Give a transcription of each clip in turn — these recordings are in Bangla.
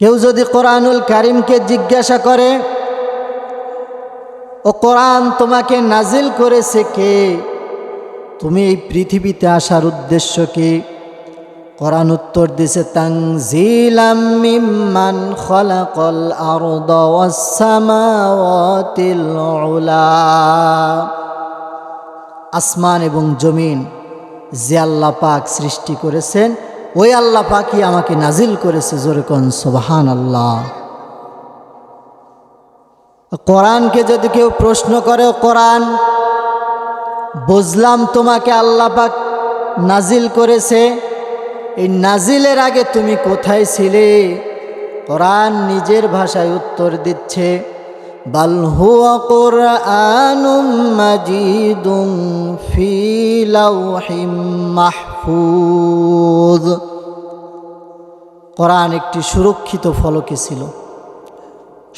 কেউ যদি কোরআনুল কারিমকে জিজ্ঞাসা করে, ও কোরআন তোমাকে নাজিল করেছে কে? তুমি এই পৃথিবীতে আসার উদ্দেশ্য কি? কোরআন উত্তর দিছে উলা। আসমান এবং জমিন আল্লাহ পাক সৃষ্টি করেছেন ওই আল্লাহ পাকই আমাকে নাজিল করেছে জোরে কন সোবাহান আল্লাহ কোরআনকে যদি কেউ প্রশ্ন করে কোরআন, বুঝলাম তোমাকে আল্লাহ পাক নাজিল করেছে, এই নাজিলের আগে তুমি কোথায় ছিলে? কোরআন নিজের ভাষায় উত্তর দিচ্ছে। কোরআনুম মাজিদুম ফি লাউহিম মাহফুজ। কোরআন একটি সুরক্ষিত ফলকে ছিল,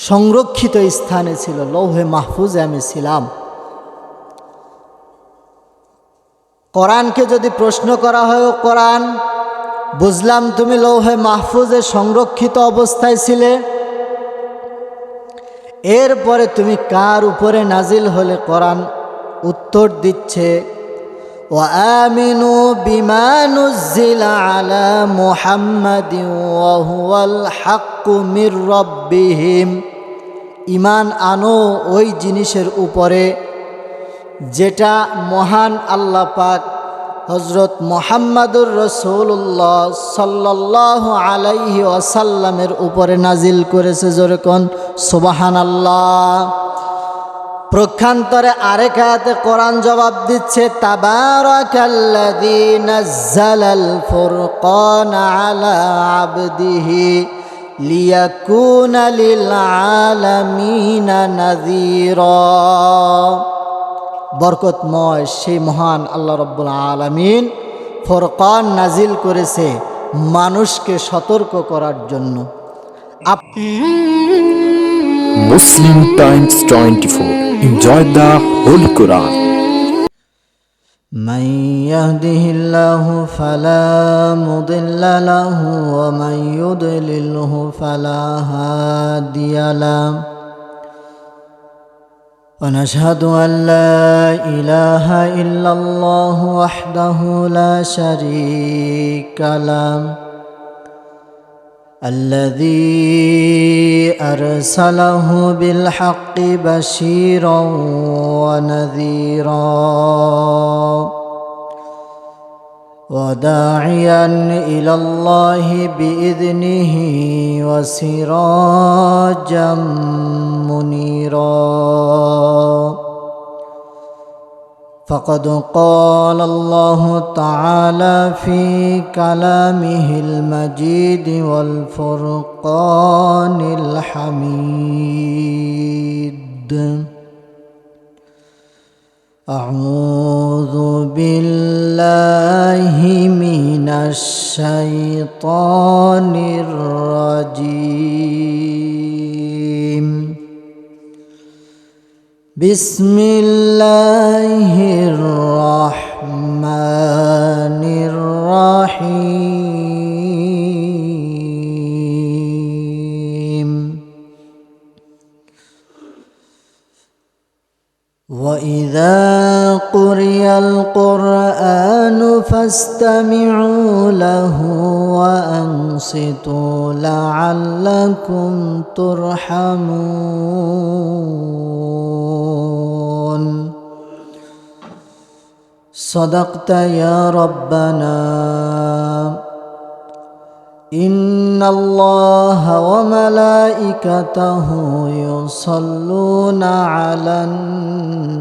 সংরক্ষিত স্থানে ছিল, লৌহে মাহফুজে আমি ছিলাম। কোরআনকে যদি প্রশ্ন করা হয় কোরআন, বুঝলাম তুমি লৌহে মাহফুজে সংরক্ষিত অবস্থায় ছিলে? এরপরে তুমি কার উপরে নাজিল হলে কোরআন উত্তর দিচ্ছে? ও আমিনু রব্বিহিম। ইমান আনো ওই জিনিসের উপরে, যেটা মহান আল্লাহ পাক হজরত মোহাম্মদুর রসুল্লাহ সাল্লাহ আলাইহি ওয়াসাল্লামের উপরে নাজিল করেছে। যেরকম সুবাহান আল্লাহ প্রক্ষান্তরে আরেক আয়াতে কোরআন জবাব দিচ্ছে বরকতময় সেই মহান আল্লাহ রব্বুল আলমিন ফরকান নাজিল করেছে মানুষকে সতর্ক করার জন্য। আপ Muslim Times 24 Enjoy the Holy Quran من يهده الله فلا مضل له ومن يضلله فلا هادي له ونشهد أن لا إله إلا الله وحده لا شريك له الذي أرسله بالحق بشيرا ونذيرا وداعيا إلى الله بإذنه وسراجا منيرا فقد قال الله تعالى في كلامه المجيد والفرقان الحميد. أعوذ بالله من الشيطان الرجيم. بسم الله الرحمن الرحيم. وإذا قرئ القرآن فاستمعوا له وأنصتوا لعلكم ترحمون. صدقت يا ربنا. إن الله وملائكته يصلون على النبي.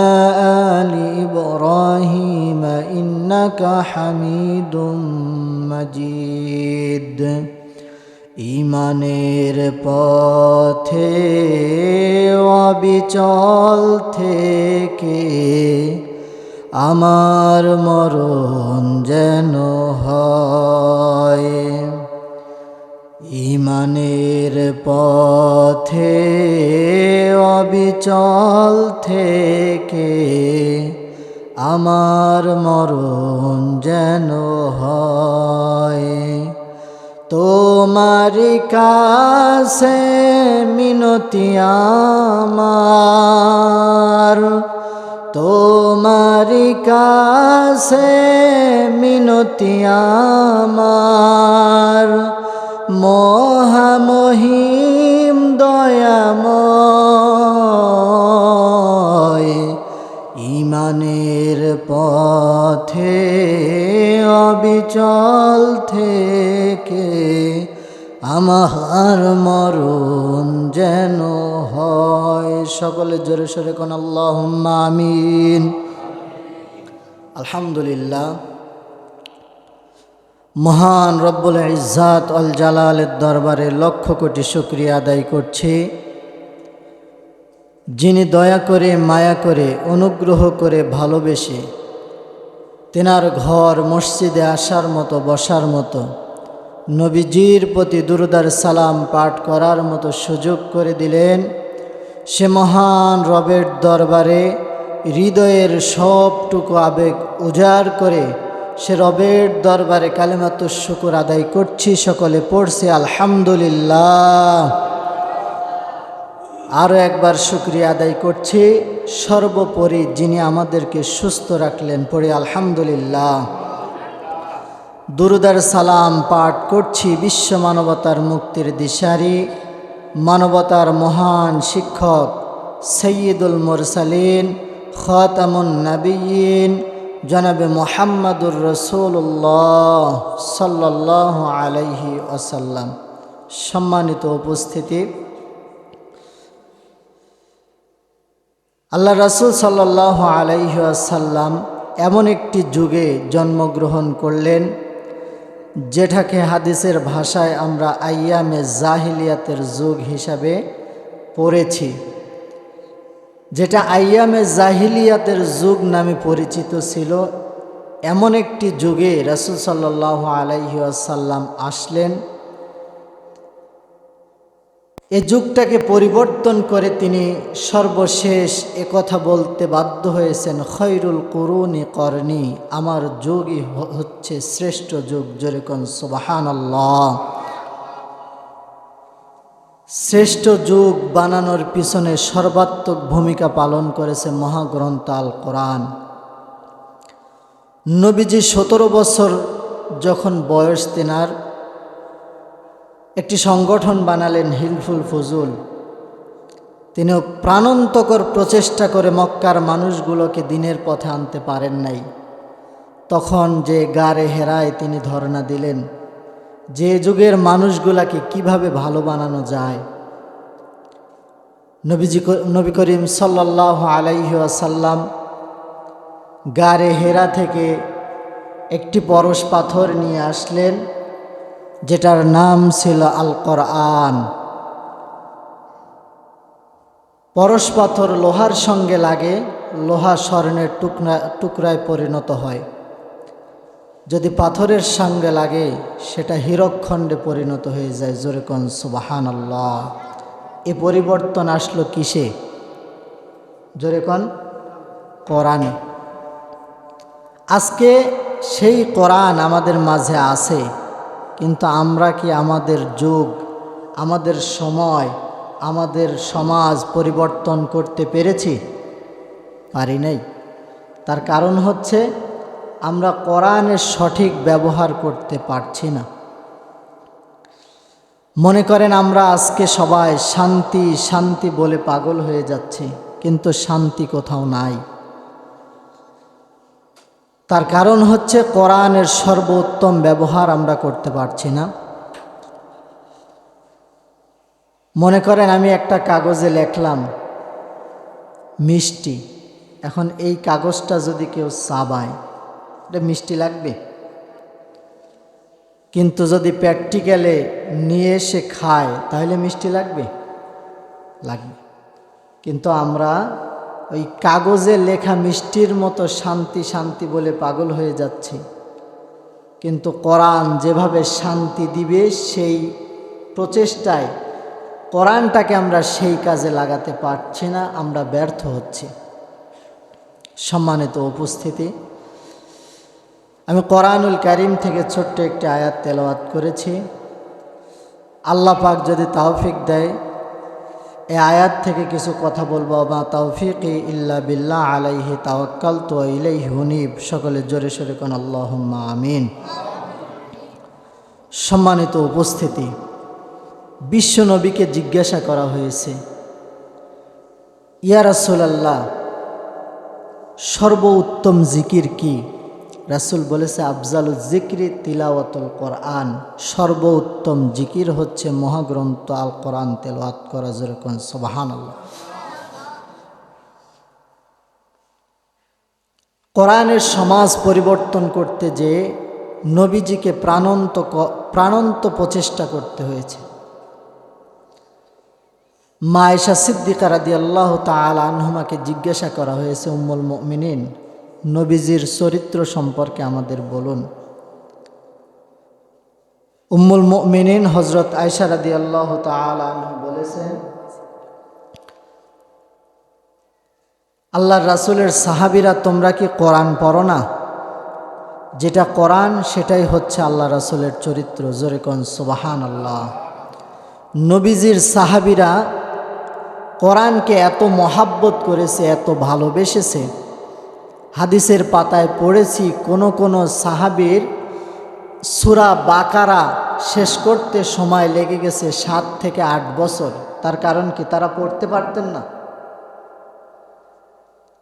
إنك حميد مجيد ইমানের পথে অবিচল থেকে আমার মরণ যেন হয় ইমানের পথে অবিচল থেকে আমার মরণ যেন হয়। তোমার কাছে মিনতি আমার। তোমার কাছে মিনতি আমার। পথে অবিচল থেকে আমার মরণ যেন হয়। সকলে জোরে সোরে কোন আল্লাহ আমিন। আলহামদুলিল্লাহ। মহান রব্বুল ইজাত অল জালালের দরবারে লক্ষ কোটি শুক্রিয়া আদায় করছি। যিনি দয়া করে, মায়া করে, অনুগ্রহ করে ভালোবেসে তেনার ঘর মসজিদে আসার মতো, বসার মতো। নবীজির প্রতি দুরুদার সালাম পাঠ করার মতো সুযোগ করে দিলেন সে মহান রবের দরবারে। হৃদয়ের সবটুকু আবেগ উজাড় করে সে রবের দরবারে কালেমাত শুকুর আদায় করছি। সকলে পড়ছে আলহামদুলিল্লাহ। আরও একবার শুক্রিয়া আদায় করছি। সর্বোপরি যিনি আমাদেরকে সুস্থ রাখলেন, পড়ে আলহামদুলিল্লাহ। দুরুদার সালাম পাঠ করছি বিশ্ব মানবতার মুক্তির দিশারি। মানবতার মহান শিক্ষক সৈয়দুল মুরসালিন, খতামুন নবীন জনাবে মোহাম্মদুর রসুল্লাহ সাল্লাহ আলাইহি আসাল্লাম সম্মানিত উপস্থিতি। আল্লাহ রসুল সাল্লাহ আলাইসাল্লাম এমন একটি যুগে জন্মগ্রহণ করলেন, যেটাকে হাদিসের ভাষায় আমরা আইয়ামে জাহিলিয়াতের যুগ হিসাবে পড়েছি, যেটা আইয়ামে জাহিলিয়াতের যুগ নামে পরিচিত ছিল। এমন একটি যুগে রসুল সাল্লাহ আলাইসাল্লাম আসলেন এ যুগটাকে পরিবর্তন করে তিনি সর্বশেষ কথা বলতে বাধ্য হয়েছেন, খৈরুল করুনি করনি আমার যুগই হচ্ছে শ্রেষ্ঠ যুগ। যেরকম সুবাহান শ্রেষ্ঠ যুগ বানানোর পিছনে সর্বাত্মক ভূমিকা পালন করেছে মহাগ্রন্থ আল কোরআন। নবীজি সতেরো বছর যখন বয়স তেনার একটি সংগঠন বানালেন হিলফুল ফজুল। তিনি প্রাণন্তকর প্রচেষ্টা করে মক্কার মানুষগুলোকে দিনের পথে আনতে পারেন নাই। তখন যে গারে হেরায় তিনি ধর্ণা দিলেন, যে যুগের মানুষগুলাকে কীভাবে ভালো বানানো যায়। নবীজি নবী করিম সাল্লাহ আলাইহি আসাল্লাম গারে হেরা থেকে একটি পরশ পাথর নিয়ে আসলেন যেটার নাম ছিল আল কোরআন পরশ পাথর লোহার সঙ্গে লাগে, লোহা স্বর্ণের টুকরা টুকরায় পরিণত হয়। যদি পাথরের সঙ্গে লাগে, সেটা হীরকখণ্ডে পরিণত হয়ে যায়। জোরেকন সুবাহান আল্লাহ এ পরিবর্তন আসলো কিসে? জোরেকন কোরআনে। আজকে সেই কোরআন আমাদের মাঝে আছে। কিন্তু আমরা কি আমাদের যুগ, আমাদের সময়, আমাদের সমাজ পরিবর্তন করতে পেরেছি? পারি নাই। তার কারণ হচ্ছে আমরা কোরআনের সঠিক ব্যবহার করতে পারছি না। মনে করেন আমরা আজকে সবাই শান্তি শান্তি বলে পাগল হয়ে যাচ্ছি, কিন্তু শান্তি কোথাও নাই। তার কারণ হচ্ছে কোরআনের সর্বোত্তম ব্যবহার আমরা করতে পারছি না। মনে করেন আমি একটা কাগজে লেখলাম, মিষ্টি। এখন এই কাগজটা যদি কেউ চাবায়, এটা মিষ্টি লাগবে? কিন্তু যদি প্র্যাকটিক্যালে নিয়ে এসে খায়, তাহলে মিষ্টি লাগবে? লাগবে। কিন্তু আমরা ওই কাগজে লেখা মিষ্টির মতো শান্তি শান্তি বলে পাগল হয়ে যাচ্ছে। কিন্তু কোরআন যেভাবে শান্তি দিবে, সেই প্রচেষ্টায় কোরআনটাকে আমরা সেই কাজে লাগাতে পারছি না, আমরা ব্যর্থ হচ্ছি। সম্মানিত উপস্থিতি, আমি কোরআনুল করিম থেকে ছোট্ট একটি আয়াত তেলাওয়াত করেছি। আল্লাহ পাক যদি তাওফিক দেয় এই আয়াত থেকে কিছু কথা বলব। বা তৌফিক ইল্লা বিল্লাহ আলাইহি তাওয়াক্কাল তো ইলাইহি হুনিব। সকলে জোরে সোরে কোন আল্লাহ আমিন। সম্মানিত উপস্থিতি, বিশ্ব নবীকে জিজ্ঞাসা করা হয়েছে, ইয়া রাসূলুল্লাহ, সর্বোত্তম জিকির কি? রাসূল বলেছে, আফজালু জিক্রি তিলাওয়াতুল কোরআন। সর্বোত্তম জিকির হচ্ছে মহাগ্রন্থ আল কোরআন তেলাওয়াত করা যেরকম সুবহানাল্লাহ। কোরআনের সমাজ পরিবর্তন করতে যে নবীজিকে প্রাণন্ত প্রাণন্ত প্রচেষ্টা করতে হয়েছে। মায়েশা সিদ্দিকারাদি আল্লাহ তাল আনহুমাকে জিজ্ঞাসা করা হয়েছে, উম্মুল মিনিন নবীজির চরিত্র সম্পর্কে আমাদের বলুন। উম্মুল মিনিন হজরত আয়সা রাদি আল্লাহ তাল বলেছেন, আল্লাহর রাসুলের সাহাবিরা তোমরা কি কোরআন পড়ো না? যেটা কোরআন, সেটাই হচ্ছে আল্লাহ রাসুলের চরিত্র। জোরে কন সুবাহান আল্লাহ নবীজির সাহাবিরা কোরআনকে এত মহাব্বত করেছে, এত ভালোবেসেছে হাদিসের পাতায় পড়েছি, কোন কোন সাহাবীর সুরা বাকারা শেষ করতে সময় লেগে গেছে সাত থেকে আট বছর। তার কারণ কি? তারা পড়তে পারতেন না।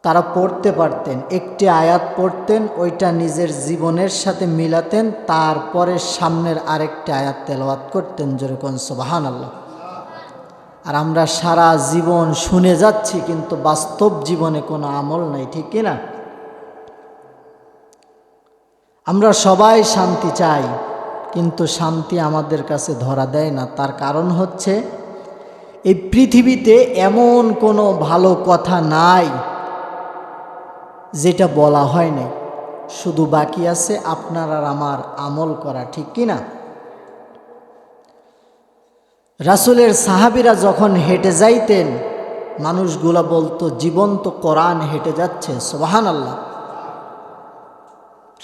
তারা পড়তে পারতেন। একটি আয়াত পড়তেন, ওইটা নিজের জীবনের সাথে মিলাতেন, তারপরে সামনের আরেকটি আয়াত তেলাওয়াত করতেন যেরকম সুবাহান আল্লাহ আর আমরা সারা জীবন শুনে যাচ্ছি, কিন্তু বাস্তব জীবনে কোনো আমল নাই, ঠিক কি না? আমরা সবাই শান্তি চাই, কিন্তু শান্তি আমাদের কাছে ধরা দেয় না। তার কারণ হচ্ছে, এই পৃথিবীতে এমন কোনো ভালো কথা নাই, যেটা বলা হয় নাই। শুধু বাকি আছে আপনার আর আমার আমল করা, ঠিক কি না? রাসুলের সাহাবিরা যখন হেঁটে যাইতেন, মানুষগুলা বলতো, জীবন্ত কোরআন হেঁটে যাচ্ছে। সোবাহান আল্লাহ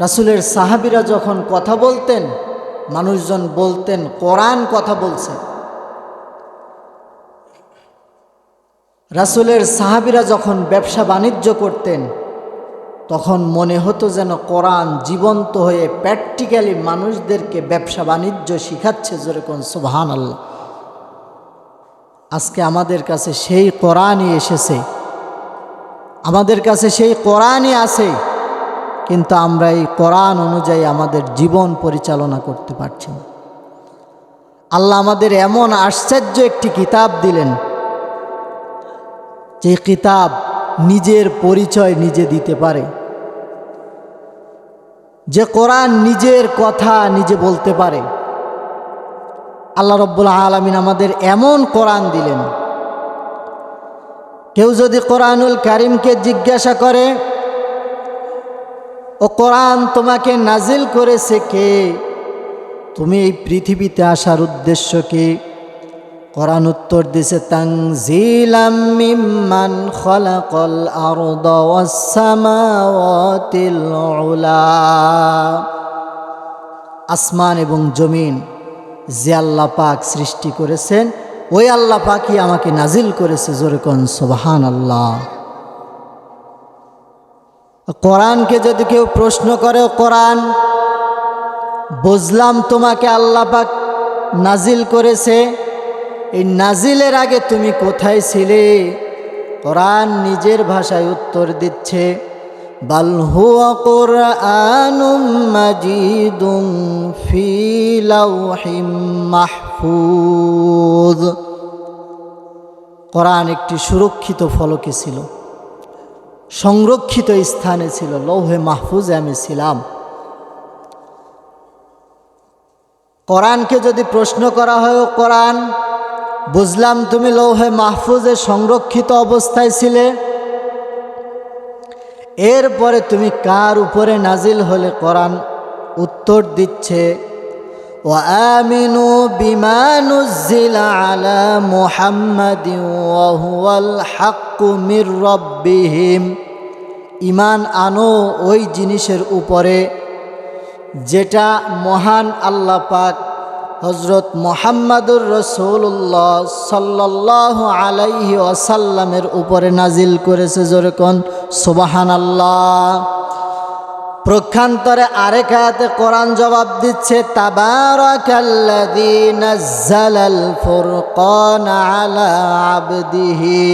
রাসুলের সাহাবিরা যখন কথা বলতেন, মানুষজন বলতেন, কোরআন কথা বলছে। রাসুলের সাহাবিরা যখন ব্যবসা বাণিজ্য করতেন, তখন মনে হতো যেন কোরআন জীবন্ত হয়ে প্র্যাকটিক্যালি মানুষদেরকে ব্যবসা বাণিজ্য শিখাচ্ছে যেরকম সুবহান আল্লাহ আজকে আমাদের কাছে সেই কোরআনই এসেছে। আমাদের কাছে সেই কোরআনই আছে। কিন্তু আমরা এই কোরআন অনুযায়ী আমাদের জীবন পরিচালনা করতে পারছি না। আল্লাহ আমাদের এমন আশ্চর্য একটি কিতাব দিলেন। যে কিতাব নিজের পরিচয় নিজে দিতে পারে। যে কোরআন নিজের কথা নিজে বলতে পারে। আল্লাহ রব্বুল আলমিন আমাদের এমন কোরআন দিলেন। কেউ যদি কোরআনুল কারিমকে জিজ্ঞাসা করে ও কোরআন তোমাকে নাজিল করেছে কে? তুমি এই পৃথিবীতে আসার উদ্দেশ্য কি? কোরআন উত্তর দিছে তাংজিলাম মিম্মান খলাকল আরদ ওয়াস সামাওয়াতিল উলা। আসমান এবং জমিন যে আল্লাহ পাক সৃষ্টি করেছেন, ওই আল্লাহ পাকই আমাকে নাজিল করেছে জোরেকন সোবাহান আল্লাহ কোরআনকে যদি কেউ প্রশ্ন করে, কোরআন, বুঝলাম তোমাকে আল্লাহ পাক নাজিল করেছে, এই নাজিলের আগে তুমি কোথায় ছিলে? কোরআন নিজের ভাষায় উত্তর দিচ্ছে মাহফুজ। কোরআন একটি সুরক্ষিত ফলকে ছিল। সংরক্ষিত স্থানে ছিল, লৌহে মাহফুজে আমি ছিলাম। কোরআনকে যদি প্রশ্ন করা হয় কোরআন, বুঝলাম তুমি লৌহে মাহফুজে সংরক্ষিত অবস্থায় ছিলে। এরপরে তুমি কার উপরে নাজিল হলে কোরআন উত্তর দিচ্ছে? ও আমিনু ওয়া হুয়াল হাক্কু মির রব্বিহিম। ইমান আনো ওই জিনিসের উপরে, যেটা মহান আল্লাহ পাক হজরত মোহাম্মদুর রসুল্লাহ সাল্লাহ আলাইহি ওয়াসাল্লামের উপরে নাজিল করেছে যেরকম সুবাহান আল্লাহ প্রক্ষান্তরে আরেক আয়াতে কোরআন জবাব দিচ্ছে, তাবারাকাল্লাযী নাজ্জালাল ফুরকান আলা আবদিহি।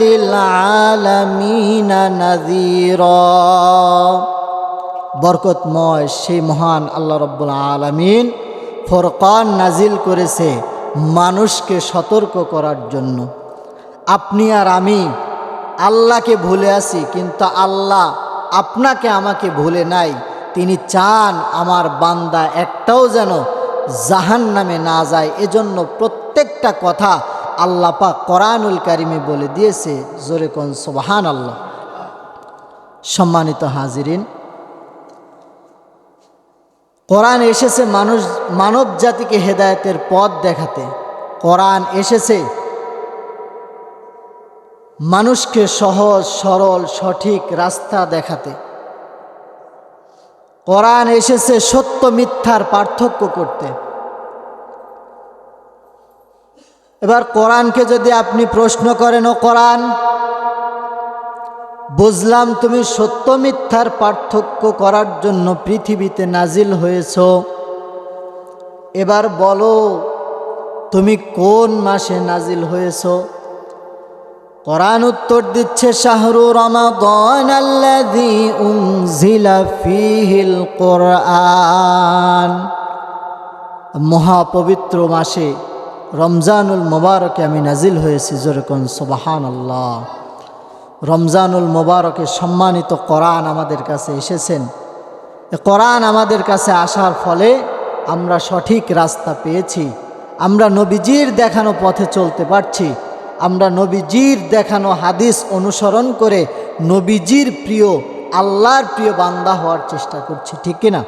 লিল আলামিনা নাযীরা বরকতময় সেই মহান আল্লাহ রব্বুল আলমিন ফরকান নাজিল করেছে মানুষকে সতর্ক করার জন্য। আপনি আর আমি আল্লাহকে ভুলে আছি, কিন্তু আল্লাহ আপনাকে আমাকে ভুলে নাই। তিনি চান আমার বান্দা একটাও যেন জাহান নামে না যায়। এজন্য প্রত্যেকটা কথা আল্লাহ পাক কোরআনুল কারিমে বলে দিয়েছে, জোরে কোন সোবাহান আল্লাহ সম্মানিত হাজিরিন, কোরআন এসেছে মানুষ, মানব জাতিকে হেদায়তের পথ দেখাতে। কোরআন এসেছে মানুষকে সহজ, সরল, সঠিক রাস্তা দেখাতে। কোরআন এসেছে সত্য মিথ্যার পার্থক্য করতে। এবার কোরআনকে যদি আপনি প্রশ্ন করেন, ও কোরআন, বুঝলাম তুমি সত্য মিথ্যার পার্থক্য করার জন্য পৃথিবীতে নাজিল হয়েছ। এবার বলো, তুমি কোন মাসে নাজিল হয়েছ? কোরআন উত্তর দিচ্ছে, শাহরু রমাদান কোরআন। মহাপবিত্র মাসে রমজানুল মোবারকে আমি নাজিল হয়েছি যেরকম সুবাহান আল্লাহ রমজানুল মোবারকে সম্মানিত কোরআন আমাদের কাছে এসেছেন। কোরআন আমাদের কাছে আসার ফলে আমরা সঠিক রাস্তা পেয়েছি। আমরা নবীজির দেখানো পথে চলতে পারছি। আমরা নবীজির দেখানো হাদিস অনুসরণ করে নবীজির প্রিয়, আল্লাহর প্রিয় বান্দা হওয়ার চেষ্টা করছি, ঠিক কিনা?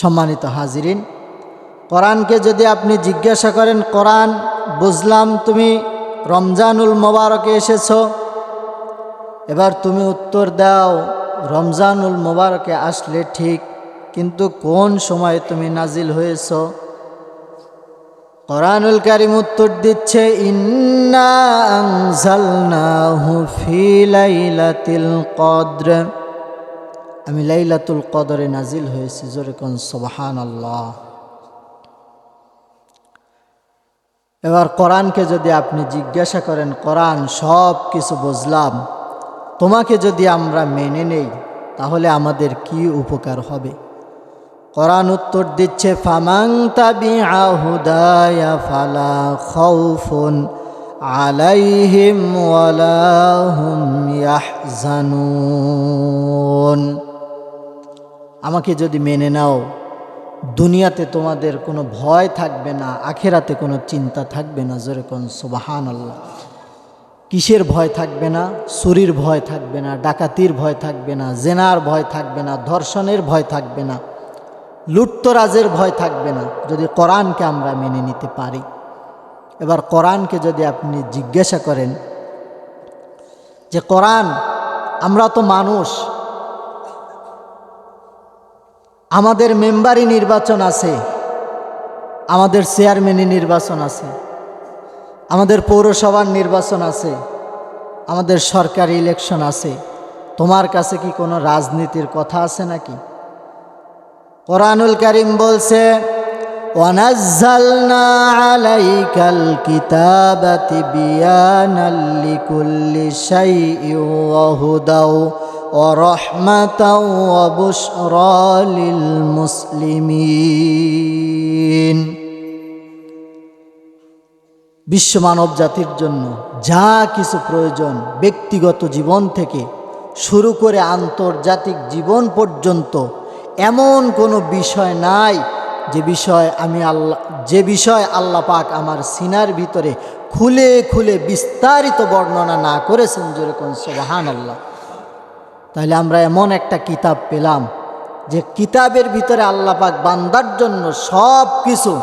সম্মানিত হাজিরিন কোরআনকে যদি আপনি জিজ্ঞাসা করেন, কোরআন, বুঝলাম তুমি রমজানুল মোবারকে এসেছ, এবার তুমি উত্তর দাও, রমজানুল মোবারকে আসলে ঠিক, কিন্তু কোন সময় তুমি নাজিল হয়েছ? কোরআনুল কারিম উত্তর দিচ্ছে কদর। আমি লাইলাতুল কদরে নাজিল হয়েছি, জোরে কোন সুবহানাল্লাহ। এবার কোরআনকে যদি আপনি জিজ্ঞাসা করেন, কোরআন, সব কিছু বুঝলাম, তোমাকে যদি আমরা মেনে নেই, তাহলে আমাদের কি উপকার হবে? কোরআন উত্তর দিচ্ছে ফালা আমাকে যদি মেনে নাও দুনিয়াতে তোমাদের কোনো ভয় থাকবে না, আখেরাতে কোনো চিন্তা থাকবে না যেরকম সুবাহান আল্লাহ কিসের ভয় থাকবে না? চুরির ভয় থাকবে না, ডাকাতির ভয় থাকবে না, জেনার ভয় থাকবে না, ধর্ষণের ভয় থাকবে না, লুটতরাজের ভয় থাকবে না, যদি কোরআনকে আমরা মেনে নিতে পারি। এবার কোরআনকে যদি আপনি জিজ্ঞাসা করেন যে, কোরআন, আমরা তো মানুষ আমাদের মেম্বারই নির্বাচন আছে, আমাদের চেয়ারম্যানি নির্বাচন আছে, আমাদের পৌরসভার নির্বাচন আছে, আমাদের সরকারি ইলেকশন আছে। তোমার কাছে কি কোনো রাজনীতির কথা আছে নাকি? কোরআনুল করিম বলছে ওয়া বুশরা লিল মুসলিমিন বিশ্ব মানব জাতির জন্য যা কিছু প্রয়োজন ব্যক্তিগত জীবন থেকে শুরু করে আন্তর্জাতিক জীবন পর্যন্ত এমন কোনো বিষয় নাই যে বিষয় আমি আল্লাহ যে বিষয় আল্লাহ পাক আমার সিনার ভিতরে খুলে খুলে বিস্তারিত বর্ণনা না করেছেন যেরকম সোবাহান আল্লাহ তাহলে আমরা এমন একটা কিতাব পেলাম যে কিতাবের ভিতরে আল্লাহ পাক বান্দার জন্য সব কিছু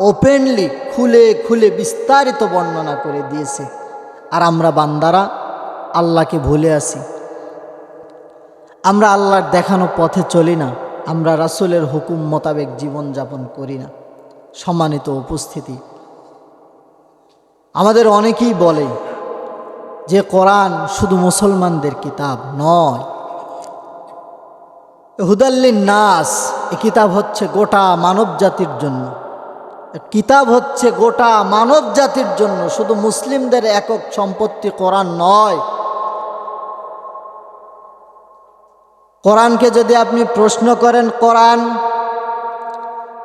ওপেনলি খুলে খুলে বিস্তারিত বর্ণনা করে দিয়েছে। আর আমরা বান্দারা আল্লাহকে ভুলে আছি। আমরা আল্লাহর দেখানো পথে চলি না। আমরা রাসুলের হুকুম মোতাবেক জীবনযাপন করি না। সম্মানিত উপস্থিতি। আমাদের অনেকেই বলে যে কোরআন শুধু মুসলমানদের কিতাব নয়। হুদাল্লিন নাস এ কিতাব হচ্ছে গোটা মানব জাতির জন্য কিতাব হচ্ছে গোটা মানব জাতির জন্য, শুধু মুসলিমদের একক সম্পত্তি কোরআন নয়। কোরআনকে যদি আপনি প্রশ্ন করেন, কোরআন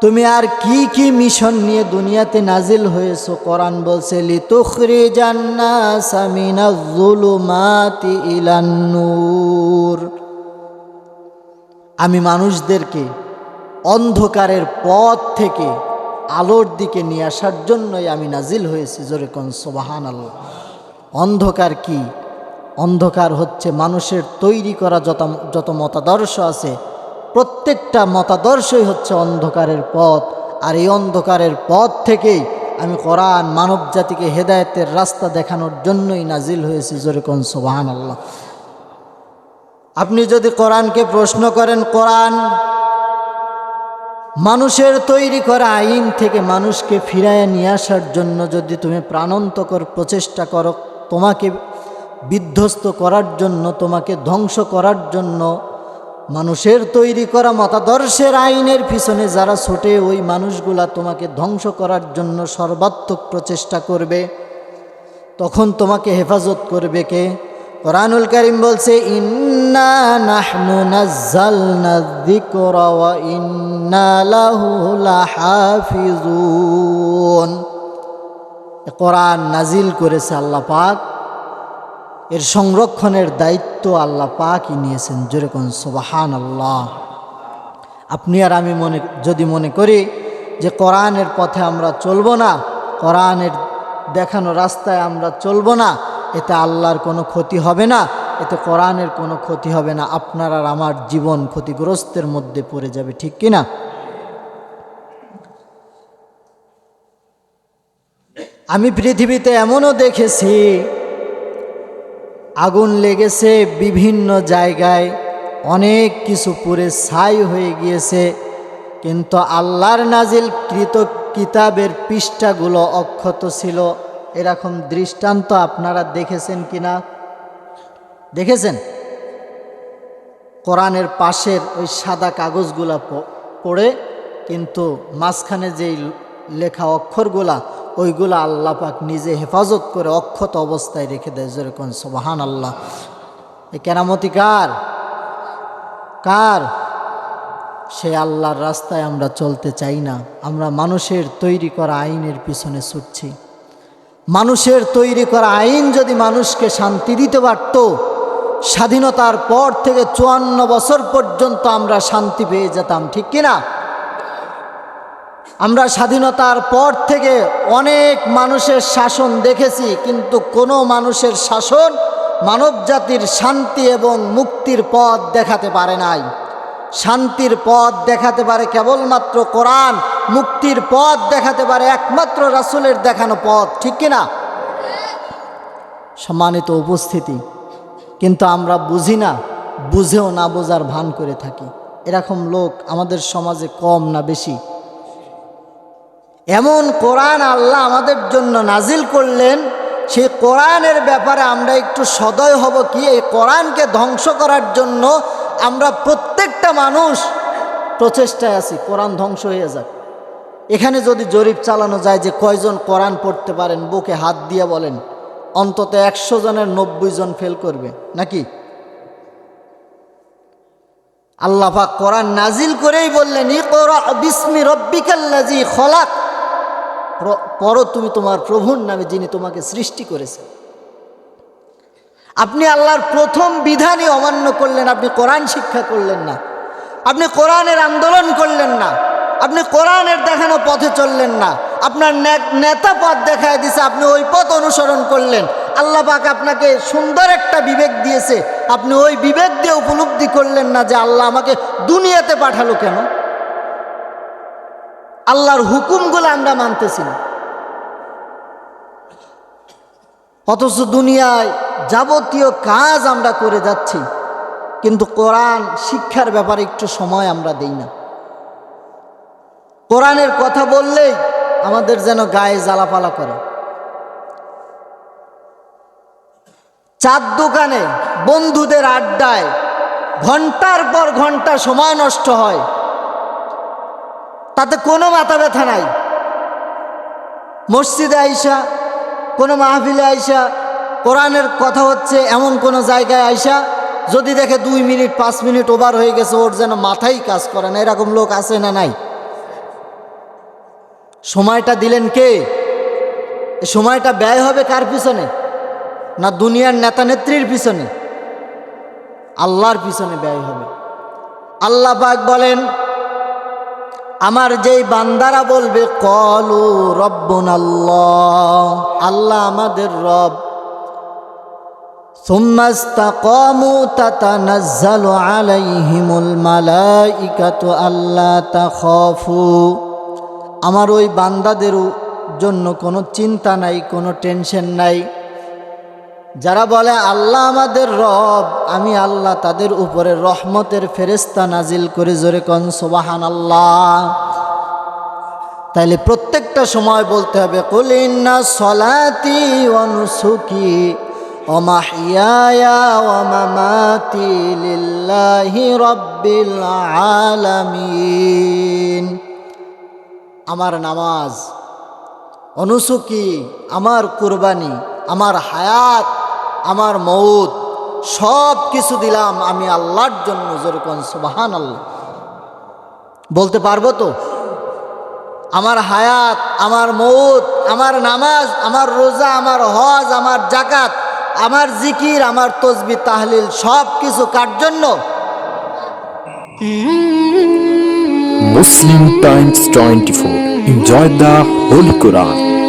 তুমি আর কি কি মিশন নিয়ে দুনিয়াতে নাজিল হয়েছো? কোরআন বলছে লিতুখরি জান্নাতি ইলান্নুর আমি মানুষদেরকে অন্ধকারের পথ থেকে আলোর দিকে নিয়ে আসার জন্যই আমি নাজিল হয়েছি, জোরে কোন সোবাহান আল্লাহ অন্ধকার কি? অন্ধকার হচ্ছে মানুষের তৈরি করা যত যত মতাদর্শ আছে প্রত্যেকটা মতাদর্শই হচ্ছে অন্ধকারের পথ। আর এই অন্ধকারের পথ থেকেই আমি কোরআন মানব জাতিকে হেদায়েতের রাস্তা দেখানোর জন্যই নাজিল হয়েছি জোরে কোন সোবাহান আল্লাহ আপনি যদি কোরআনকে প্রশ্ন করেন, কোরআন মানুষের তৈরি করা আইন থেকে মানুষকে ফিরাইয়া নিয়ে আসার জন্য যদি তুমি প্রাণন্তকর প্রচেষ্টা করো, তোমাকে বিধ্বস্ত করার জন্য, তোমাকে ধ্বংস করার জন্য মানুষের তৈরি করা মতাদর্শের আইনের পিছনে যারা ছোটে, ওই মানুষগুলা তোমাকে ধ্বংস করার জন্য সর্বাত্মক প্রচেষ্টা করবে। তখন তোমাকে হেফাজত করবে কে? কোরআনুল করিম বলছে কোরআন নাজিল করেছে আল্লাহ পাক। এর সংরক্ষণের দায়িত্ব আল্লাহ পাকই নিয়েছেন। যেরকম সুবাহান আল্লাহ আপনি আর আমি মনে, যদি মনে করি যে কোরআনের পথে আমরা চলবো না, কোরআনের দেখানো রাস্তায় আমরা চলবো না, এতে আল্লাহর কোনো ক্ষতি হবে না, এতে কোরআনের কোনো ক্ষতি হবে না। আপনার আর আমার জীবন ক্ষতিগ্রস্তের মধ্যে পড়ে যাবে, ঠিক কি না? আমি পৃথিবীতে এমনও দেখেছি আগুন লেগেছে বিভিন্ন জায়গায়। অনেক কিছু পুরে ছাই হয়ে গিয়েছে। কিন্তু আল্লাহর নাজিল কৃত কিতাবের পৃষ্ঠাগুলো অক্ষত ছিল। এরকম দৃষ্টান্ত আপনারা দেখেছেন কি না দেখেছেন? কোরআনের পাশের ওই সাদা কাগজগুলা পড়ে, কিন্তু মাঝখানে যেই লেখা অক্ষরগুলা ওইগুলা আল্লাহ পাক নিজে হেফাজত করে অক্ষত অবস্থায় রেখে দেয় যেরকম সোবাহান আল্লাহ এ কেরামতি কার? কার? সে আল্লাহর রাস্তায় আমরা চলতে চাই না। আমরা মানুষের তৈরি করা আইনের পিছনে ছুটছি। মানুষের তৈরি করা আইন যদি মানুষকে শান্তি দিতে পারত, স্বাধীনতার পর থেকে চুয়ান্ন বছর পর্যন্ত আমরা শান্তি পেয়ে যেতাম, ঠিক কিনা? আমরা স্বাধীনতার পর থেকে অনেক মানুষের শাসন দেখেছি, কিন্তু কোনো মানুষের শাসন মানব জাতির শান্তি এবং মুক্তির পথ দেখাতে পারে নাই। শান্তির পথ দেখাতে পারে কেবলমাত্র কোরআন, মুক্তির পথ দেখাতে পারে একমাত্র রাসুলের দেখানো পথ, ঠিক কিনা? সম্মানিত উপস্থিতি, কিন্তু আমরা বুঝি না, বুঝেও না বোঝার ভান করে থাকি। এরকম লোক আমাদের সমাজে কম না বেশি। এমন কোরআন আল্লাহ আমাদের জন্য নাজিল করলেন, সেই কোরআনের ব্যাপারে আমরা একটু সদয় হব কি? এই কোরআনকে ধ্বংস করার জন্য আমরা প্রত্যেকটা মানুষ প্রচেষ্টায় আছি, কোরআন ধ্বংস হয়ে যাক। এখানে যদি জরিপ চালানো যায় যে কয়জন কোরআন পড়তে পারেন, বুকে হাত দিয়ে বলেন, অন্তত একশো জনের নব্বই জন ফেল করবে, নাকি? আল্লাহ কোরআন নাজিল করেই বললেন ইকরা বিস্মি রব্বিকাল্লাজি খলাক। প্র- তুমি তোমার প্রভুর নামে যিনি তোমাকে সৃষ্টি করেছে আপনি আল্লাহর প্রথম বিধানই অমান্য করলেন, আপনি কোরআন শিক্ষা করলেন না। আপনি কোরআনের আন্দোলন করলেন না। আপনি কোরআনের দেখানো পথে চললেন না। আপনার নেতা পথ দেখায় দিছে, আপনি ওই পথ অনুসরণ করলেন। আল্লাহ পাক আপনাকে সুন্দর একটা বিবেক দিয়েছে। আপনি ওই বিবেক দিয়ে উপলব্ধি করলেন না যে আল্লাহ আমাকে দুনিয়াতে পাঠালো কেন? আল্লাহর হুকুমগুলো আমরা মানতেছি না। অথচ দুনিয়ায় যাবতীয় কাজ আমরা করে যাচ্ছি, কিন্তু কোরআন শিক্ষার ব্যাপারে একটু সময় আমরা দেই না। কোরআনের কথা বললেই আমাদের যেন গায়ে জ্বালাপালা করে। চার দোকানে বন্ধুদের আড্ডায় ঘণ্টার পর ঘণ্টা সময় নষ্ট হয়। তাতে কোনো মাথা ব্যথা নাই। মসজিদে আইসা, কোনো মাহফিলে আইসা, কোরআনের কথা হচ্ছে এমন কোনো জায়গায় আইসা, যদি দেখে দুই মিনিট, পাঁচ মিনিট ওভার হয়ে গেছে, ওর যেন মাথাই কাজ করে না। এরকম লোক আছে না নাই? সময়টা দিলেন কে? সময়টা ব্যয় হবে কার পিছনে? না দুনিয়ার নেতা নেত্রীর পিছনে? আল্লাহর পিছনে ব্যয় হবে। আল্লাহ পাক বলেন আমার যেই বান্দারা বলবে কলু রব্বুন আল্লাহ আল্লাহ আমাদের রব ثم استقاموا تتنزل عليهم الملائكة ألا تخافوا আমার ওই বান্দাদের জন্য কোনো চিন্তা নাই কোনো টেনশন নাই যারা বলে, আল্লাহ আমাদের রব, আমি আল্লাহ তাদের উপরে রহমতের ফেরেস্তা নাজিল করে জোরে কন সোবাহান আল্লাহ তাইলে প্রত্যেকটা সময় বলতে হবে কুলিন্না সলাতি অনুসুকি ওমামাতি লিল্লাহি আমার নামাজ, অনুসুকি, আমার কুরবানি, আমার হায়াত আমার মৌত সব কিছু দিলাম আমি আল্লাহর জন্য যেরকম সুবাহান আল্লাহ বলতে পারব তো আমার হায়াত, আমার মৌত আমার নামাজ, আমার রোজা, আমার হজ, আমার জাকাত আমার জিকির, আমার তসবি, তাহলিল, সব কিছু কার জন্য Muslim Times 24. Enjoy the Holy Quran.